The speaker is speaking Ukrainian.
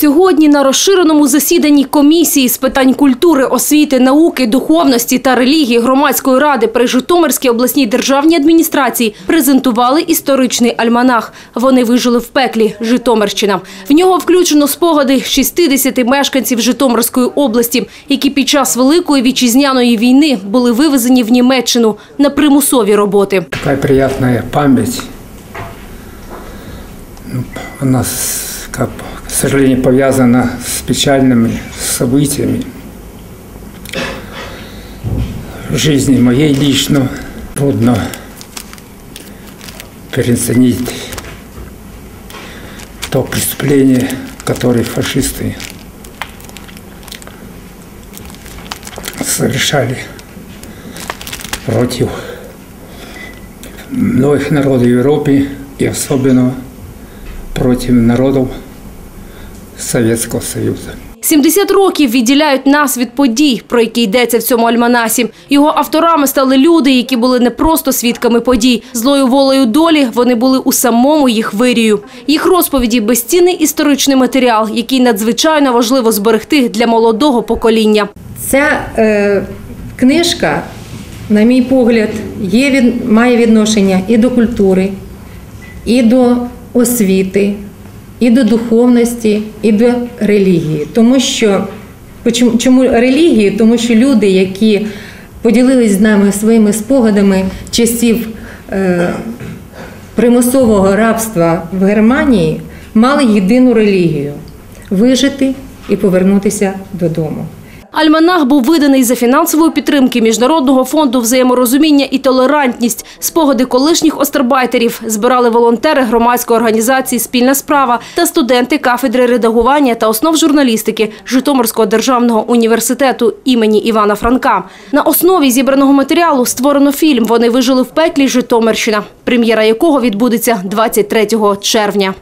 Сьогодні на розширеному засіданні комісії з питань культури, освіти, науки, духовності та релігії громадської ради при Житомирській обласній державній адміністрації презентували історичний альманах. Вони вижили в пеклі Житомирщина. В нього включено спогади 60 мешканців Житомирської області, які під час великої вітчизняної війни були вивезені в Німеччину на примусові роботи. Такая приятная память. Ну, Она, с- как, к сожалению, повязана с печальными событиями в жизни моей лично. Трудно переоценить то преступление, которое фашисты совершали против многих народов Европы и особенно против народов Советского Союза. 70 років відділяють нас від подій, про які йдеться в цьому альманасі. Його авторами стали люди, які були не просто свідками подій. Злою волею долі вони були у самому їх вирію. Їх розповіді – безцінний історичний матеріал, який надзвичайно важливо зберегти для молодого покоління. Ця е, книжка, на мій погляд, є від, має відношення і до культури, і до освіти, і до духовності, і до релігії. Тому що чому релігії? Тому що люди, які поділились з нами своїми спогадами часів е, примусового рабства в Германії, мали єдину релігію вижити і повернутися додому. Альманах був виданий за фінансової підтримки Міжнародного фонду взаєморозуміння і толерантність. Спогади колишніх остербайтерів збирали волонтери громадської організації Спільна справа та студенти кафедри редагування та основ журналістики Житомирського державного університету імені Івана Франка. На основі зібраного матеріалу створено фільм Вони вижили в пеклі Житомирщина, прем'єра якого відбудеться 23 червня.